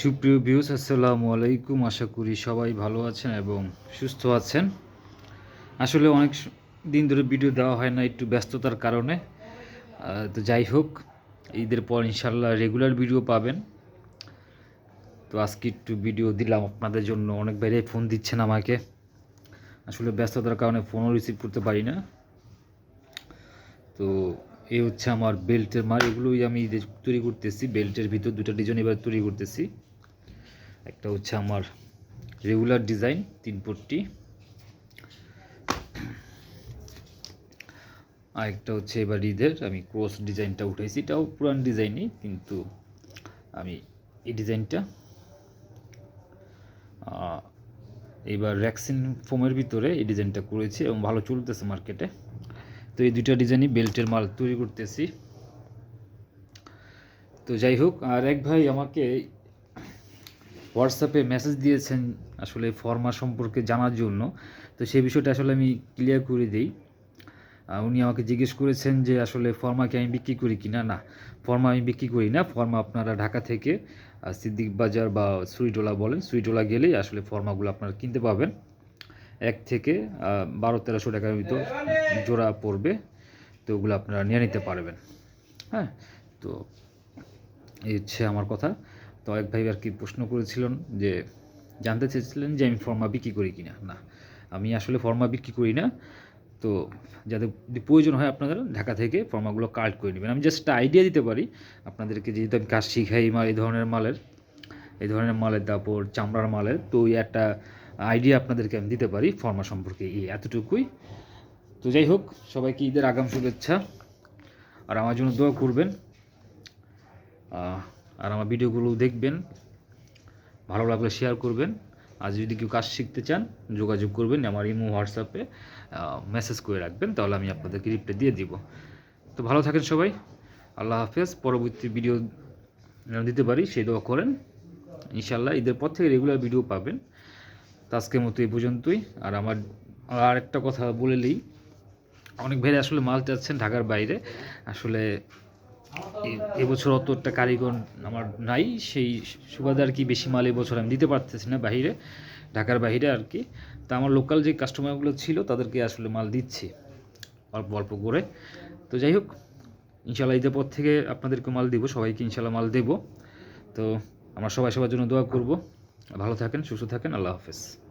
সুপ্রিয় ভিউস আসসালামু আলাইকুম। আশা করি সবাই ভালো আছেন এবং সুস্থ আছেন। আসলে অনেক দিন ধরে ভিডিও দেওয়া হয় না একটু ব্যস্ততার কারণে। তো যাই হোক, ঈদের পর ইনশাল্লাহ রেগুলার ভিডিও পাবেন। তো আজকে একটু ভিডিও দিলাম আপনাদের জন্য। অনেক বাইরে ফোন দিচ্ছেন আমাকে। আসলে ব্যস্ততার কারণে ফোনও রিসিভ করতে পারি না। তো এই হচ্ছে আমার বেল্টের মাল এগুলোই আমি তৈরি করতেছি, বেল্টের ভিতর দুটো ডিজাইন এবার তৈরি করতেছি। একটা হচ্ছে আমার রেগুলার ডিজাইন তিন পট্টি। আর একটা হচ্ছে এবার ঈদের, আমি ক্রস ডিজাইনটা উঠাইছি। এটাও পুরান ডিজাইনই কিন্তু আমি এই ডিজাইনটা এবার র্যাক্সিন ফোমের ভিতরে এই ডিজাইনটা করেছি এবং ভালো চলতেছে মার্কেটে তো এই দুইটা ডিজাইনই বেল্টের মাল তৈরি করতেছি। তো যাই হোক, আর এক ভাই আমাকে হোয়াটসঅ্যাপে মেসেজ দিয়েছেন আসলে ফর্মা সম্পর্কে জানার জন্য। তো সেই বিষয়টা আসলে আমি ক্লিয়ার করে দিই। উনি আমাকে জিজ্ঞেস করেছেন যে আসলে ফর্মাকে আমি বিক্রি করি কি না না ফর্মা আমি বিক্রি করি না। ফর্মা আপনারা ঢাকা থেকে সিদ্দিক বাজার বা সুইটোলা বলেন, সুইটোলা গেলেই আসলে ফর্মাগুলো আপনারা কিনতে পাবেন। এক থেকে বারো, তেরোশো টাকার ভিতর জোড়া পড়বে। তো ওগুলো আপনারা নিয়ে নিতে পারবেন। হ্যাঁ তো এই হচ্ছে আমার কথা। তো এক ভাই আর কি প্রশ্ন করেছিলেন যে, জানতে চেয়েছিলেন যে আমি ফর্মা বিক্রি করি কিনা? না না আমি আসলে ফর্মা বিক্রি করি না। তো যাদের যদি প্রয়োজন হয় আপনাদের, ঢাকা থেকে ফর্মাগুলো কালেক্ট করে নেবেন। আমি জাস্ট আইডিয়া দিতে পারি আপনাদেরকে, যেহেতু আমি কাজ শিখাই এই ধরনের মালের, এই ধরনের মালের তারপর চামড়ার মালের। তো একটা আইডিয়া আপনাদেরকে আমি দিতে পারি ফর্মা সম্পর্কে এই এতটুকুই। তো যাই হোক, সবাইকে ঈদের আগাম শুভেচ্ছা। আর আমার জন্য দোয়া করবেন। আর আমার ভিডিওগুলো দেখবেন। ভালো লাগলে শেয়ার করবেন। আর যদি কেউ কাজ শিখতে চান, যোগাযোগ করবেন। আমার ইমো, হোয়াটসঅ্যাপে মেসেজ করে রাখবেন। তাহলে আমি আপনাদেরকে রিপ্লাই দিয়ে দিব। তো ভালো থাকেন সবাই। আল্লাহ হাফেজ। পরবর্তী ভিডিও দিতে পারি। সেই দোয়া করেন। ইনশাল্লাহ ঈদের পর থেকে রেগুলার ভিডিও পাবেন। আজকের মতো এই পর্যন্তই। আর আমার আর একটা কথা বলে নিই। অনেক ভাইরা আসলে মাল চাচ্ছেন ঢাকার বাইরে। আসলে এবছর অত একটা কারিগর আমার নাই। সেই সুবাদে আর কি বেশি মাল এবছর আমি দিতে পারতেছি না বাইরে ঢাকার বাইরে আর কি। তা আমার লোকাল যে কাস্টমারগুলো ছিল, তাদেরকে আসলে মাল দিচ্ছি অল্প অল্প করে। তো যাই হোক ইনশাল্লাহ ঈদের পর থেকে আপনাদেরকে মাল দিব, সবাইকে ইনশাল্লাহ মাল দেব। তো আমরা সবাই সবার জন্য দোয়া করব। ভালো থাকেন, সুস্থ থাকেন, আল্লাহ হাফেজ।